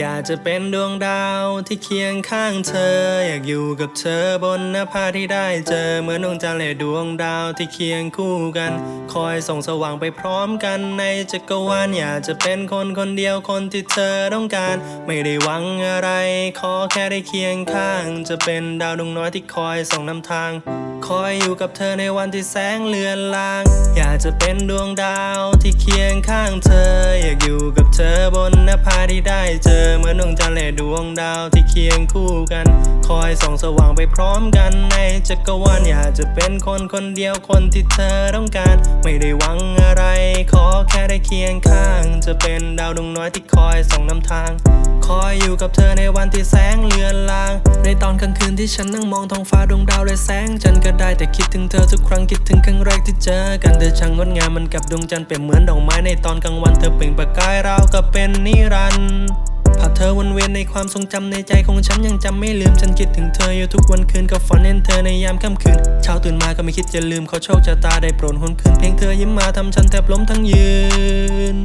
อยากจะเป็นดวงดาวที่เคียงข้างเธอ อยากอยู่กับเธอบนหน้าผาที่ได้เจอเหมือนดวงจันทร์และดวงดาวที่เคียงคู่กัน คอยส่องสว่างไปพร้อมกันในจักรวาลอยากจะเป็นคนคนเดียวคนที่เธอต้องการ ไม่ได้หวังอะไร ขอแค่ได้เคียงข้าง จะเป็นดาวดวงน้อยที่คอยส่องนำทาง คอยอยู่กับเธอในวันที่แสงเลือนลาง อยากจะเป็นดวงดาวที่เคียงข้างเธอ อยากอยู่กับเธอบนหน้าผาที่ได้เจอเหมือนดวงจันทร์และดวงดาวที่เคียงคู่กัน คอยส่องสว่างไปพร้อมกันในจักรวาลอยากจะเป็นคนคนเดียวคนที่เธอต้องการ ไม่ได้หวังอะไร ขอแค่ได้เคียงข้าง จะเป็นดาวดวงน้อยที่คอยส่องนำทาง คอยอยู่กับเธอในวันที่แสงเลือนลาง ในตอนกลางคืนที่ฉันนั่งมองท้องฟ้าดวงดาวและแสงจันทร์ก็ได้แต่คิดถึงเธอทุกครั้งคิดถึงครั้งแรกที่เจอกันเธอช่างงดงามมันกับดวงจันทร์เปรียบเหมือนดอกไม้ในตอนกลางวันเธอเปล่งประกายราวกับเป็นนิรันดร์ เธอวนเวียนในความทรงจำในใจของฉันยังจำไม่ลืมฉันคิดถึงเธออยู่ทุกวันคืนก็ฝันเห็นเธอในยามค่ำคืนเช้าตื่นมาก็ไม่คิดจะลืมขอโชคชะตาได้โปรดหนคืนเพียงเธอยิ้มมาทำฉันแทบล้มทั้งยืน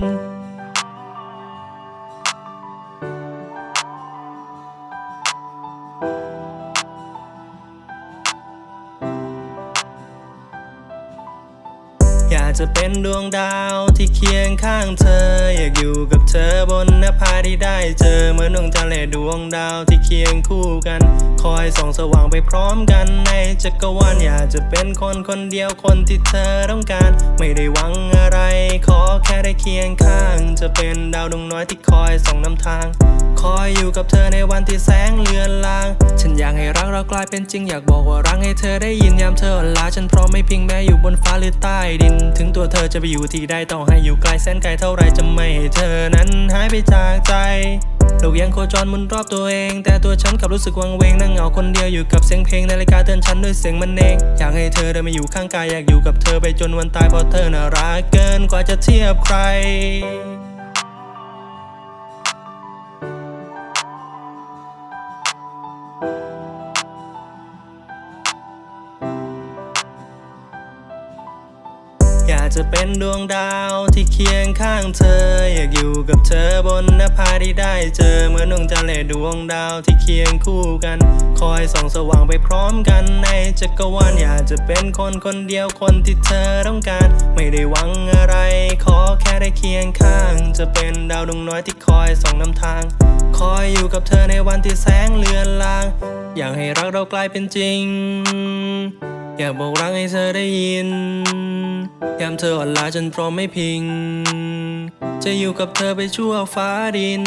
อยากจะเป็นดวงดาวที่เคียงข้างเธอ อยากอยู่กับเธอบนหน้าผาที่ได้เจอเหมือนดวงจันทร์และดวงดาวที่เคียงคู่กัน คอยส่องสว่างไปพร้อมกันในจักรวาลอยากจะเป็นคนคนเดียวคนที่เธอต้องการ ไม่ได้หวังอะไร ขอแค่ได้เคียงข้าง จะเป็นดาวดวงน้อยที่คอยส่องนำทาง คอยอยู่กับเธอในวันที่แสงเลือนลาง ฉันอยากให้รักเรากลายเป็นจริงอยากบอกว่ารักให้เธอได้ยินยามเธออ่อนล้าฉันพร้อมไม่พียงแม้อยู่บนฟ้าหรือใต้ดิน ถึงตัวเธอจะไปอยู่ที่ใดต่อให้อยู่ไกลแสนไกลเท่าไรจะไม่ให้เธอนั้นหายไปจากใจโลกยังโคจรมุนรอบตัวเอง แต่ตัวฉันกลับรู้สึกวังเวงนั่งเหงาคนเดียวอยู่กับเสียงเพลงนาฬิกาเตือนฉันด้วยเสียงมันเองอยากให้เธอเดินมาอยู่ข้างกายอยากอยู่กับเธอไปจนวันตายเพราะเธอน่ารักเกินกว่าจะเทียบใคร อยากจะเป็นดวงดาวที่เคียงข้างเธอ อยากอยู่กับเธอบนน้าที่ได้เจอเหมือนดวงจันทร์และดวงดาวที่เคียงคู่กัน คอยส่องสว่างไปพร้อมกันในจักรวาลอยากจะเป็นคนคนเดียวคนที่เธอต้องการ ไม่ได้หวังอะไร คียงข้าง จะเป็นดาวดวงน้อยที่คอยส่องนำทาง คอยอยู่กับเธอในวันที่แสงเลือนลาง อยากให้รักเรากลายเป็นจริง อยากบอกรักให้เธอได้ยิน ยามเธออ่อนล้าจนพร้อมไม่พิง จะอยู่กับเธอไปชั่วฟ้าดิน